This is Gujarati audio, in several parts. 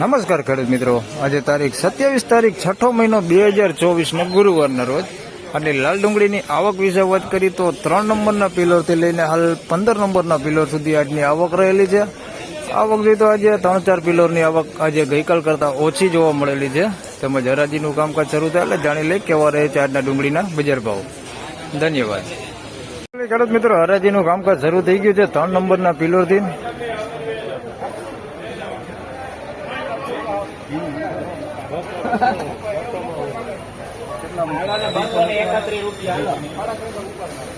નમસ્કાર ખેડૂત મિત્રો. આજે તારીખ સત્યાવીસ તારીખ છઠ્ઠો મહિનો બે હજાર ચોવીસમાં ગુરુવારના રોજ. અને લાલ ડુંગળીની આવક વિશે વાત કરી તો ત્રણ નંબરના પિલરથી લઈને હાલ પંદર નંબરના પિલર સુધી આજની આવક રહેલી છે. આવક જોઈએ તો આજે ત્રણ ચાર પિલરની આવક આજે ગઈકાલ કરતાં ઓછી જોવા મળેલી છે. તેમજ હરાજીનું કામકાજ શરૂ થાય એટલે જાણી લઈ કેવા રહે છે આજના ડુંગળીના બજાર ભાવ. ધન્યવાદ. ખેડૂત મિત્રો, હરાજીનું કામકાજ શરૂ થઈ ગયું છે ત્રણ નંબરના પિલરથી.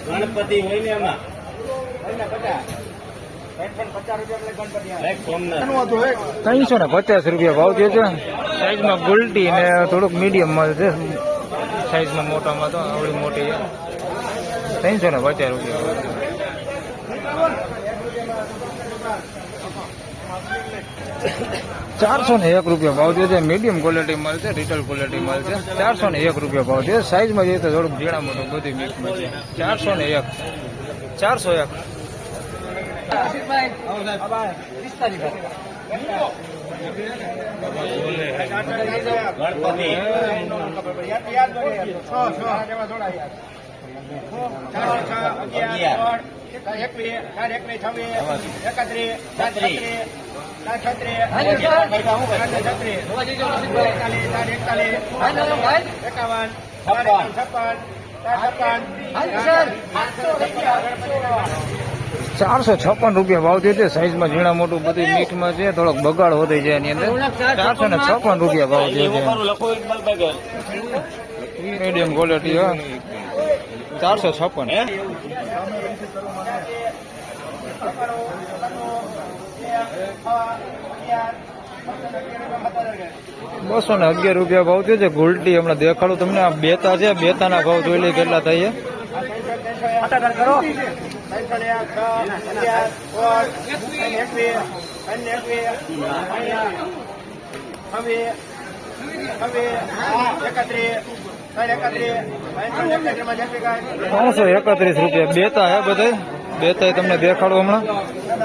ગણપતિ હોય ને એમાં ત્રણસો ને પચાસ રૂપિયા ભાવ થયો છે સાઈઝમાં ગુલટી ને થોડુંક મીડિયમમાં છે સાઈઝમાં મોટામાં તો આવડી મોટી છે ત્રણસો ને પચાસ રૂપિયા. ચારસો ને એક રૂપિયા ભાવ થયો છે. મીડિયમ ક્વોલિટી છે રિટેલ ક્વોલિટી મળશે ચારસો ને એક રૂપિયા ભાવ છે. સાઈઝમાં જઈએ તો થોડુંક ઝીણા મોટું, બધી મિક્સ છે. ચારસો ને એક. ચારસો એક. ચારસો છપ્પન રૂપિયા ભાવ થયો છે સાઈઝમાં ઝીણા મોટું બધું મીઠમાં છે. થોડોક બગાડ હોતે છે એની અંદર. ચારસો ને છપ્પન રૂપિયા ભાવ થયો છે મીડિયમ ક્વોલિટી ચારસો છપ્પન. બસો ને અગિયાર રૂપિયા ભાવ થયો છે. ગુલટી હમણાં દેખાડું તમને. આ બેતા છે. બેતાના ભાવ જોઈ લે કેટલા થાય છે. એકત્રીસ રૂપિયા. બેતા હે બધા બેતા તમને દેખાડું હમણાં.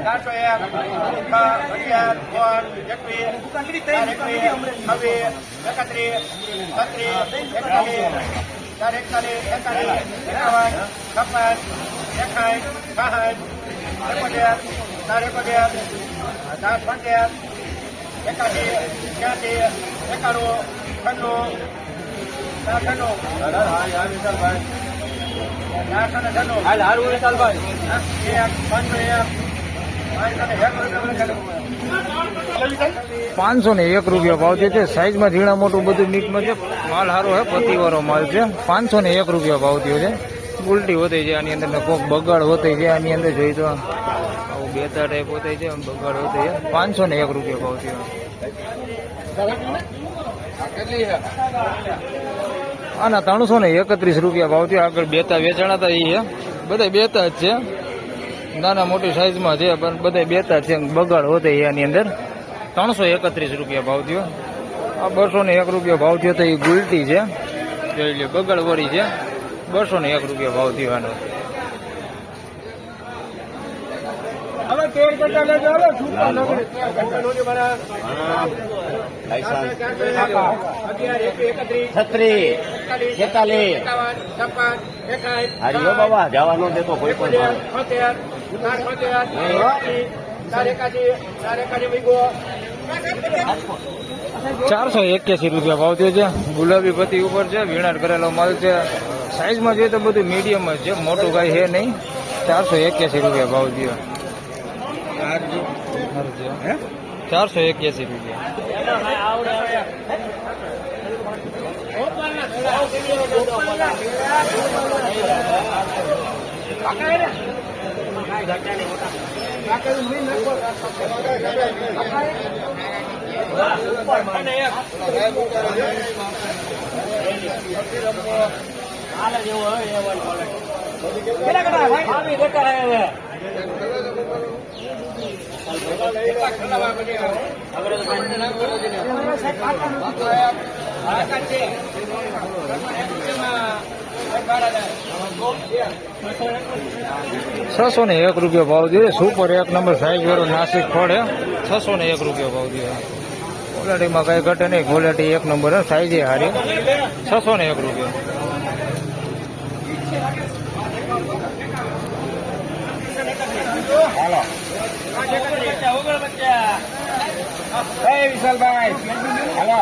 ચારસો એક અગિયાર ત્રણ એકવીસ છવ્વીસ એકત્રીસ બત્રીસ એકતાલીસ ચાર એકતાલીસ એકતાલીસ એકાવન છપ્પન એકાઠ બાસઠ એકોતેર ચાર એકોતેર ચાર પંચોતેર વિશાલભાઈ પાંચસો ને એક રૂપિયા ભાવ જે છે, સાઈઝમાં ઝીણા મોટું બધું મીટમાં છે, માલ સારો છે પતિવાળો માલ છે. પાંચસો ને એક રૂપિયા ભાવ થયો છે. ઉલટી હોતી છે આની અંદર કોક બગાડ હોતી છે આની અંદર જોઈ તો આવું બેતા ટાઈપ હોતા છે બગાડ હોતી છે. પાંચસો ને એક રૂપિયા ભાવ થયો. આના ત્રણસો ને એકત્રીસ રૂપિયા ભાવ થયો. આગળ બેતા વેચાણા હતા એ બધા બેતા જ છે. નાના મોટી સાઈઝમાં છે, પણ બધા બેતા છે. બગાડ હોતે એની અંદર. ત્રણસો એકત્રીસ રૂપિયા ભાવ થયો. આ બસો ને એક રૂપિયા ભાવ થયો તો એ ગુલટી છે. જોઈ લે બગડ વળી છે. બસો ને એક રૂપિયા ભાવ થયો આનો. છત્રી છેતાલીસ હારી બાબા જવા ન દેતો કોઈ પણ ચારસો એક્યાસી રૂપિયા ભાવ થયો છે. ગુલાબી પતિ ઉપર છે વીણાટ કરેલો માલ છે. સાઈઝમાં જોઈએ તો બધું મીડિયમ જ છે. મોટું કાંઈ છે નહીં. ચારસો એક્યાસી રૂપિયા ભાવ થયો. ચારસો એક્યાસી રૂપિયા હાલે જેવો હોય છસો ને એક રૂપિયો ભાવ જોઈએ સુપર એક નંબર સાઈઝ વાળો નાસિક ફળ છસો ને એક રૂપિયો ભાવ જોઈએ ક્વોલિટીમાં કઈ ઘટે નહીં. ક્વોલિટી એક નંબર સાઈઝ હારી. છસો ને એક રૂપિયા. એ વિશાલભાઈ હાલો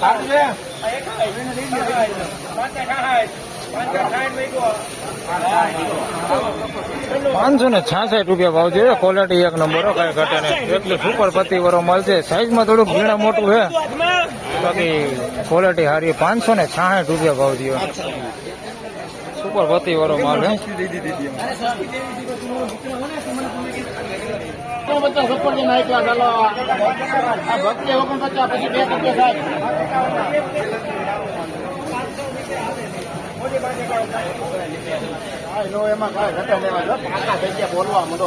સારું છે? પાંચસો ને છાસઠ રૂપિયા ભાવ જોઈએ ક્વોલિટી એક નંબર કઈ ઘટે નહીં. એટલું સુપર પતિ વરો મળશે. છે સાઈઝમાં થોડુંક ઝીણા મોટું છે. બાકી ક્વોલિટી સારી પાંચસો ને છાસઠ રૂપિયા ભાવ થયો સુપર પતિ વાળો માલ હે પચાસ ઉપર જે નાખ્યા ચાલો આ ભક્તિ ઓગણ પચાસ પછી બે રૂપિયા થાય હા, નો એમાં કાંઈ ઘટે નહીં. જો પાકા થઈ ગયા બોલવા માંડો.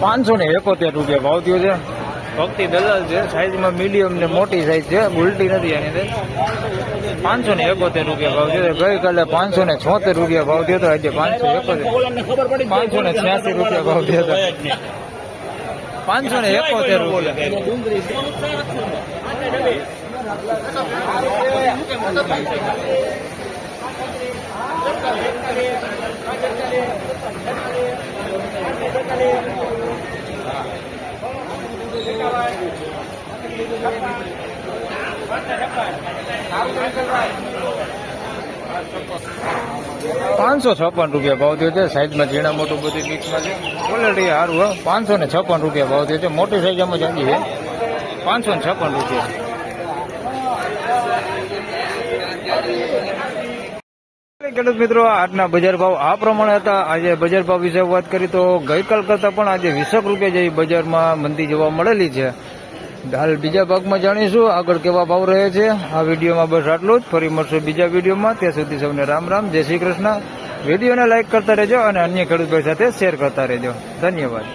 પાંચસો ને એકોતેર રૂપિયા ભાવ થયો છે. ભક્તિ દલાલ છે સાઈઝમાં મીડિયમ ને મોટી સાઈઝ છે, ઉલટી નથી એની અંદર. પાંચસો ને એકોતેર રૂપિયા ભાવ થયો. ગઈકાલે પાંચસો ને છોતેર રૂપિયા ભાવ થયો આજે પાંચસો એકોતેર. પાંચસો ને છ્યાસી રૂપિયા ભાવ થયો હતો પાંચસો ને એકોતેર રૂપિયા. પાંચસો છપ્પન રૂપિયા ભાવ થયો છે. સાઈઝમાં ઝીણા મોટું બધી મિક્સમાં છે. ક્વોલિટી સારું હોય પાંચસો ને છપ્પન રૂપિયા ભાવ થયો છે. મોટી સાઈઝ જાગી છે. પાંચસો ને છપ્પન રૂપિયા. ખેડૂત મિત્રો આજના બજાર ભાવ આ પ્રમાણે હતા. આજે બજાર ભાવ વિશે વાત કરી તો ગઈકાલ કરતાં પણ આજે વીસક રૂપિયા જેવી બજારમાં મંદી જોવા મળેલી છે. હાલ બીજા ભાગમાં જાણીશું આગળ કેવા ભાવ રહે છે. આ વિડીયોમાં બસ આટલું જ. ફરી મળશું બીજા વિડીયોમાં. ત્યાં સુધી સૌને રામ રામ. જય શ્રી કૃષ્ણ. વિડીયોને લાઇક કરતા રહેજો અને અન્ય ખેડૂત ભાઈ સાથે શેર કરતા રહેજો. ધન્યવાદ.